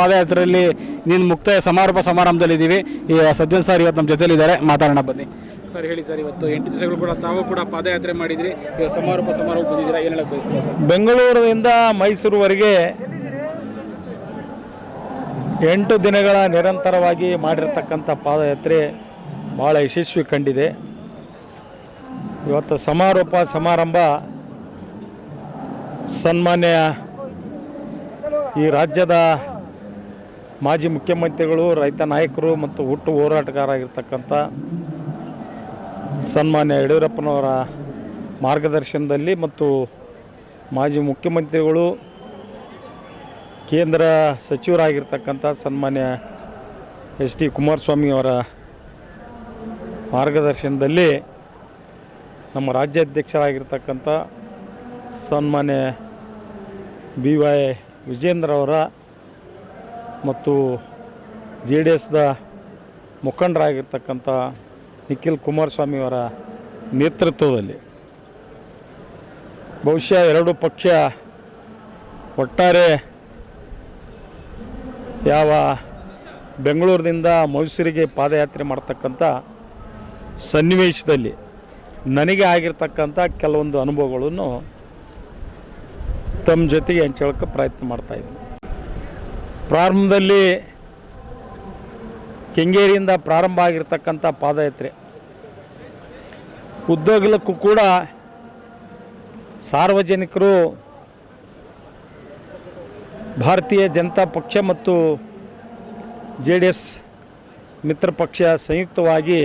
ಪಾದಯಾತ್ರೆಯಲ್ಲಿ ನೀನು ಮುಕ್ತಾಯ ಸಮಾರೋಪ ಸಮಾರಂಭದಲ್ಲಿದ್ದೀವಿ. ಈ ಸಜ್ಜನ್ ಸರ್ ಇವತ್ತು ನಮ್ಮ ಜೊತೆಲಿದ್ದಾರೆ. ಮಾತಾಡೋಣ ಬನ್ನಿ. ಸರ್ ಹೇಳಿ ಸರ್ ಇವತ್ತು ಎಂಟು ದಿವಸಗಳು ಕೂಡ ತಾವು ಕೂಡ ಪಾದಯಾತ್ರೆ ಮಾಡಿದ್ರಿ. ಇವತ್ತು ಸಮಾರೋಪ ಸಮಾರೋಪ ಬಂದಿದ್ದೀರಾ? ಏನು ಹೇಳಕ್ಕೆ ಬಯಸ್ತೀರಾ ಸರ್? ಬೆಂಗಳೂರಿನಿಂದ ಮೈಸೂರುವರೆಗೆ ಎಂಟು ದಿನಗಳ ನಿರಂತರವಾಗಿ ಮಾಡಿರ್ತಕ್ಕಂಥ ಪಾದಯಾತ್ರೆ ಭಾಳ ಯಶಸ್ವಿ ಕಂಡಿದೆ. ಇವತ್ತು ಸಮಾರೋಪ ಸಮಾರಂಭ ಸನ್ಮಾನ್ಯ ಈ ರಾಜ್ಯದ ಮಾಜಿ ಮುಖ್ಯಮಂತ್ರಿಗಳು, ರೈತ ನಾಯಕರು ಮತ್ತು ಹುಟ್ಟು ಹೋರಾಟಗಾರಾಗಿರ್ತಕ್ಕಂಥ ಸನ್ಮಾನ್ಯ ಯಡಿಯೂರಪ್ಪನವರ ಮಾರ್ಗದರ್ಶನದಲ್ಲಿ ಮತ್ತು ಮಾಜಿ ಮುಖ್ಯಮಂತ್ರಿಗಳು, ಕೇಂದ್ರ ಸಚಿವರಾಗಿರ್ತಕ್ಕಂಥ ಸನ್ಮಾನ್ಯ ಎಚ್ ಡಿ ಕುಮಾರಸ್ವಾಮಿಯವರ ಮಾರ್ಗದರ್ಶನದಲ್ಲಿ ನಮ್ಮ ರಾಜ್ಯಾಧ್ಯಕ್ಷರಾಗಿರ್ತಕ್ಕಂಥ ಸನ್ಮಾನ್ಯ ಬಿ ವೈ ವಿಜೇಂದ್ರ ಅವರ ಮತ್ತು ಜೆ ಡಿ ಎಸ್ದ ಮುಖಂಡರಾಗಿರ್ತಕ್ಕಂಥ ನಿಖಿಲ್ ಕುಮಾರಸ್ವಾಮಿಯವರ ನೇತೃತ್ವದಲ್ಲಿ ಬಹುಶಃ ಎರಡು ಪಕ್ಷ ಒಟ್ಟಾರೆ ಯಾವ ಬೆಂಗಳೂರಿನಿಂದ ಮೈಸೂರಿಗೆ ಪಾದಯಾತ್ರೆ ಮಾಡ್ತಕ್ಕಂಥ ಸನ್ನಿವೇಶದಲ್ಲಿ ನನಗೆ ಆಗಿರ್ತಕ್ಕಂಥ ಕೆಲವೊಂದು ಅನುಭವಗಳನ್ನು ತಮ್ಮ ಜೊತೆಗೆ ಹಂಚ್ಕೊಳ್ಳೋಕ್ಕೆ ಪ್ರಯತ್ನ ಮಾಡ್ತಾಯಿದ್ದೀನಿ ಪ್ರಾರಂಭದಲ್ಲಿ ಕೆಂಗೇರಿಯಿಂದ ಪ್ರಾರಂಭ ಆಗಿರ್ತಕ್ಕಂಥ ಪಾದಯಾತ್ರೆ. ಉದ್ಯೋಗಕ್ಕೂ ಕೂಡ ಸಾರ್ವಜನಿಕರು ಭಾರತೀಯ ಜನತಾ ಪಕ್ಷ ಮತ್ತು ಜೆ ಡಿ ಎಸ್ ಮಿತ್ರ ಪಕ್ಷ ಸಂಯುಕ್ತವಾಗಿ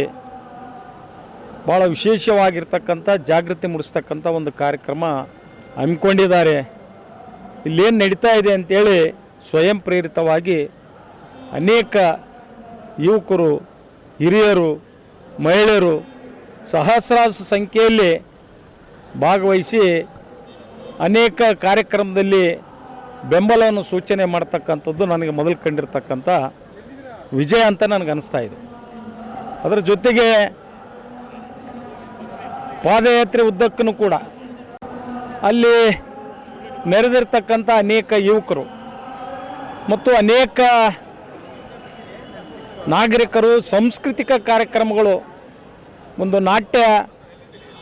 ಭಾಳ ವಿಶೇಷವಾಗಿರ್ತಕ್ಕಂಥ ಜಾಗೃತಿ ಮೂಡಿಸ್ತಕ್ಕಂಥ ಒಂದು ಕಾರ್ಯಕ್ರಮ ಹಮ್ಮಿಕೊಂಡಿದ್ದಾರೆ. ಇಲ್ಲೇನು ನಡೀತಾ ಇದೆ ಅಂತೇಳಿ ಸ್ವಯಂ ಪ್ರೇರಿತವಾಗಿ ಅನೇಕ ಯುವಕರು, ಹಿರಿಯರು, ಮಹಿಳೆಯರು ಸಹಸ್ರಾರು ಸಂಖ್ಯೆಯಲ್ಲಿ ಭಾಗವಹಿಸಿ ಅನೇಕ ಕಾರ್ಯಕ್ರಮದಲ್ಲಿ ಬೆಂಬಲವನ್ನು ಸೂಚನೆ ಮಾಡ್ತಕ್ಕಂಥದ್ದು ನನಗೆ ಮೊದಲು ಕಂಡಿರ್ತಕ್ಕಂಥ ವಿಜಯ ಅಂತ ನನಗೆ ಅನಿಸ್ತಾ ಇದೆ. ಅದರ ಜೊತೆಗೆ ಪಾದಯಾತ್ರೆ ಉದ್ದಕ್ಕೂ ಕೂಡ ಅಲ್ಲಿ ನೆರೆದಿರ್ತಕ್ಕಂಥ ಅನೇಕ ಯುವಕರು ಮತ್ತು ಅನೇಕ ನಾಗರಿಕರು ಸಾಂಸ್ಕೃತಿಕ ಕಾರ್ಯಕ್ರಮಗಳು, ಒಂದು ನಾಟ್ಯ,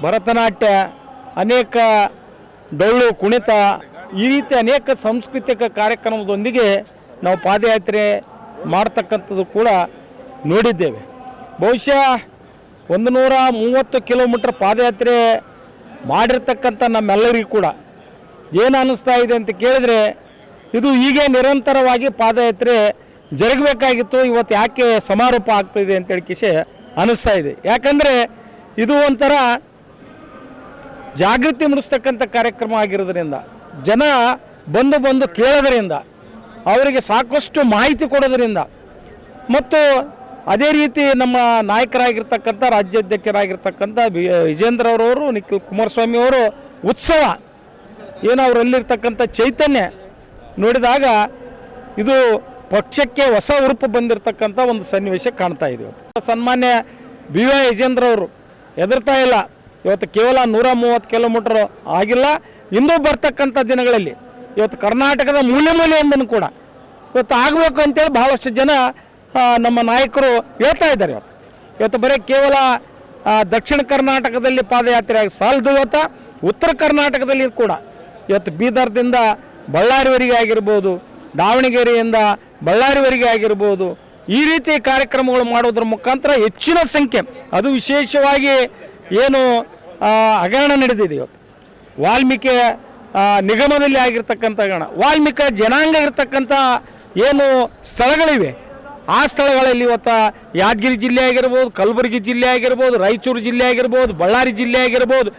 ಭರತನಾಟ್ಯ, ಅನೇಕ ಡೊಳ್ಳು ಕುಣಿತ, ಈ ರೀತಿ ಅನೇಕ ಸಾಂಸ್ಕೃತಿಕ ಕಾರ್ಯಕ್ರಮದೊಂದಿಗೆ ನಾವು ಪಾದಯಾತ್ರೆ ಮಾಡ್ತಕ್ಕಂಥದ್ದು ಕೂಡ ನೋಡಿದ್ದೇವೆ. ಬಹುಶಃ ಒಂದು ನೂರ ಮೂವತ್ತು ಕಿಲೋಮೀಟ್ರ್ ಪಾದಯಾತ್ರೆ ಮಾಡಿರ್ತಕ್ಕಂಥ ನಮ್ಮೆಲ್ಲರಿಗೂ ಕೂಡ ಏನು ಅನ್ನಿಸ್ತಾ ಇದೆ ಅಂತ ಕೇಳಿದರೆ ಇದು ಹೀಗೆ ನಿರಂತರವಾಗಿ ಪಾದಯಾತ್ರೆ ಜರುಗಬೇಕಾಗಿತ್ತು. ಇವತ್ತು ಯಾಕೆ ಸಮಾರೋಪ ಆಗ್ತಾಯಿದೆ ಅಂತೇಳಿ ಕಿಶೆ ಅನ್ನಿಸ್ತಾ ಇದೆ. ಯಾಕಂದರೆ ಇದು ಒಂಥರ ಜಾಗೃತಿ ಮೂಡಿಸ್ತಕ್ಕಂಥ ಕಾರ್ಯಕ್ರಮ ಆಗಿರೋದ್ರಿಂದ, ಜನ ಬಂದು ಬಂದು ಕೇಳೋದರಿಂದ, ಅವರಿಗೆ ಸಾಕಷ್ಟು ಮಾಹಿತಿ ಕೊಡೋದರಿಂದ ಮತ್ತು ಅದೇ ರೀತಿ ನಮ್ಮ ನಾಯಕರಾಗಿರ್ತಕ್ಕಂಥ, ರಾಜ್ಯಾಧ್ಯಕ್ಷರಾಗಿರ್ತಕ್ಕಂಥ ಬಿ ವಿಜೇಂದ್ರ ಅವರವರು, ನಿಖಿಲ್ ಕುಮಾರಸ್ವಾಮಿ ಅವರು ಉತ್ಸವ, ಏನು ಅವರಲ್ಲಿರ್ತಕ್ಕಂಥ ಚೈತನ್ಯ ನೋಡಿದಾಗ ಇದು ಪಕ್ಷಕ್ಕೆ ಹೊಸ ಉರುಪು ಬಂದಿರತಕ್ಕಂಥ ಒಂದು ಸನ್ನಿವೇಶ ಕಾಣ್ತಾ ಇದೆ ಸನ್ಮಾನ್ಯ ಬಿ ವೈ ವಿಜೇಂದ್ರ ಅವರು ಹೆದರ್ತಾ ಇಲ್ಲ. ಇವತ್ತು ಕೇವಲ ನೂರ ಮೂವತ್ತು ಕಿಲೋಮೀಟರ್ ಆಗಿಲ್ಲ. ಇನ್ನೂ ಬರ್ತಕ್ಕಂಥ ದಿನಗಳಲ್ಲಿ ಇವತ್ತು ಕರ್ನಾಟಕದ ಮೂಲೆ ಮೂಲೆಯಿಂದನೂ ಕೂಡ ಇವತ್ತು ಆಗಬೇಕು ಅಂತೇಳಿ ಭಾಳಷ್ಟು ಜನ ನಮ್ಮ ನಾಯಕರು ಹೇಳ್ತಾ ಇದ್ದಾರೆ ಇವತ್ತು. ಇವತ್ತು ಬರೀ ಕೇವಲ ದಕ್ಷಿಣ ಕರ್ನಾಟಕದಲ್ಲಿ ಪಾದಯಾತ್ರೆ ಆಗಿ ಸಾಲದು ಇವತ್ತು. ಉತ್ತರ ಕರ್ನಾಟಕದಲ್ಲಿ ಕೂಡ ಇವತ್ತು ಬೀದರ್ದಿಂದ ಬಳ್ಳಾರಿವರೆಗೆ ಆಗಿರ್ಬೋದು, ದಾವಣಗೆರೆಯಿಂದ ಬಳ್ಳಾರಿವರಿಗೆ ಆಗಿರ್ಬೋದು, ಈ ರೀತಿ ಕಾರ್ಯಕ್ರಮಗಳು ಮಾಡೋದ್ರ ಮುಖಾಂತರ ಹೆಚ್ಚಿನ ಸಂಖ್ಯೆ, ಅದು ವಿಶೇಷವಾಗಿ ಏನು ಹಗರಣ ನಡೆದಿದೆ ಇವತ್ತು. ವಾಲ್ಮೀಕಿ ನಿಗಮದಲ್ಲಿ ಆಗಿರ್ತಕ್ಕಂಥ ಗಣ ವಾಲ್ಮೀಕ ಜನಾಂಗ ಇರತಕ್ಕಂಥ ಏನು ಸ್ಥಳಗಳಿವೆ, ಆ ಸ್ಥಳಗಳಲ್ಲಿ ಇವತ್ತು ಯಾದಗಿರಿ ಜಿಲ್ಲೆ ಆಗಿರ್ಬೋದು, ಕಲಬುರಗಿ ಜಿಲ್ಲೆ ಆಗಿರ್ಬೋದು, ರಾಯಚೂರು ಜಿಲ್ಲೆ ಆಗಿರ್ಬೋದು, ಬಳ್ಳಾರಿ ಜಿಲ್ಲೆ ಆಗಿರ್ಬೋದು,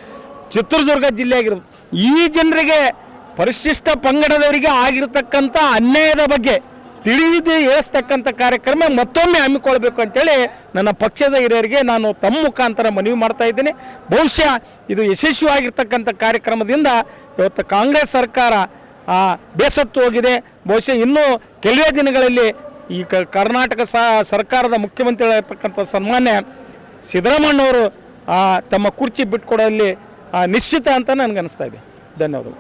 ಚಿತ್ರದುರ್ಗ ಜಿಲ್ಲೆ ಆಗಿರ್ಬೋದು, ಈ ಜನರಿಗೆ ಪರಿಶಿಷ್ಟ ಪಂಗಡದವರಿಗೆ ಆಗಿರತಕ್ಕಂಥ ಅನ್ಯಾಯದ ಬಗ್ಗೆ ತಿಳಿದು ಏಳಿಸ್ತಕ್ಕಂಥ ಕಾರ್ಯಕ್ರಮ ಮತ್ತೊಮ್ಮೆ ಹಮ್ಮಿಕೊಳ್ಬೇಕು ಅಂತೇಳಿ ನನ್ನ ಪಕ್ಷದ ಹಿರಿಯರಿಗೆ ನಾನು ತಮ್ಮ ಮುಖಾಂತರ ಮನವಿ ಮಾಡ್ತಾ ಇದ್ದೀನಿ. ಬಹುಶಃ ಇದು ಯಶಸ್ವಿಯಾಗಿರ್ತಕ್ಕಂಥ ಕಾರ್ಯಕ್ರಮದಿಂದ ಇವತ್ತು ಕಾಂಗ್ರೆಸ್ ಸರ್ಕಾರ ಬೇಸತ್ತು ಹೋಗಿದೆ. ಬಹುಶಃ ಇನ್ನೂ ಕೆಲವೇ ದಿನಗಳಲ್ಲಿ ಈ ಕರ್ನಾಟಕ ಸರ್ಕಾರದ ಮುಖ್ಯಮಂತ್ರಿಗಳಿರ್ತಕ್ಕಂಥ ಸನ್ಮಾನ್ಯ ಸಿದ್ದರಾಮಣ್ಣವರು ತಮ್ಮ ಕುರ್ಚಿ ಬಿಟ್ಕೊಡೋಲ್ಲಿ ನಿಶ್ಚಿತ ಅಂತ ನನಗನ್ನಿಸ್ತಾ ಇದೆ. ಧನ್ಯವಾದಗಳು.